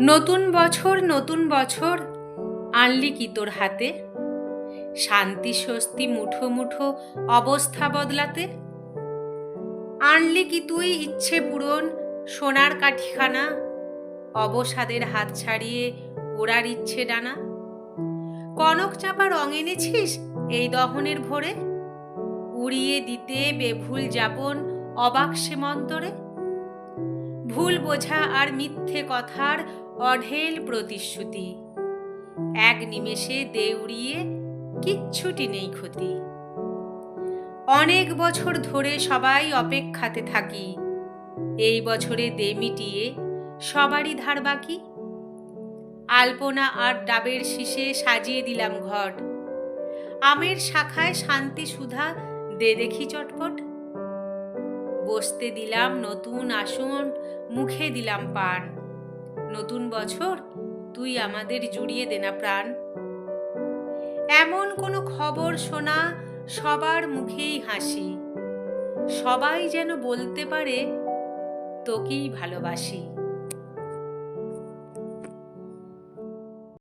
নতুন বছর নতুন বছর আনলি কি তোর হাতে? শান্তি, স্বস্তি, মুঠো মুঠো অবস্থা বদলাতে? আনলি কি তুই ইচ্ছে পূরণ সোনার কাঠিখানা? অবসাদের হাত ছাড়িয়ে ওড়ার ইচ্ছে ডানা? কনক চাপা রং এনেছিস এই দহনের ভোরে? উড়িয়ে দিতে বেভুল যাপন অবাক সীমন্তরে? ভুল বোঝা আর মিথ্যে কথার অঢেল প্রতিশ্রুতি। এক নিমেষে দেউড়িয়ে কিচ্ছুটি নেই ক্ষতি। অনেক বছর ধরে সবাই অপেক্ষাতে থাকি। এই বছরে দে মিটিয়ে সবারই ধার বাকি। আলপনা আর ডাবের শীষে সাজিয়ে দিলাম ঘট। আমের শাখায় শান্তি সুধা দে দেখি চটপট। বসতে দিলাম নতুন আসন, মুখে দিলাম পান। নতুন বছর, তুই আমাদের জুড়িয়ে দেনা প্রাণ। এমন কোনো খবর শোনা, সবার মুখেই হাসি। সবাই যেন বলতে পারে, তোকেই ভালোবাসি।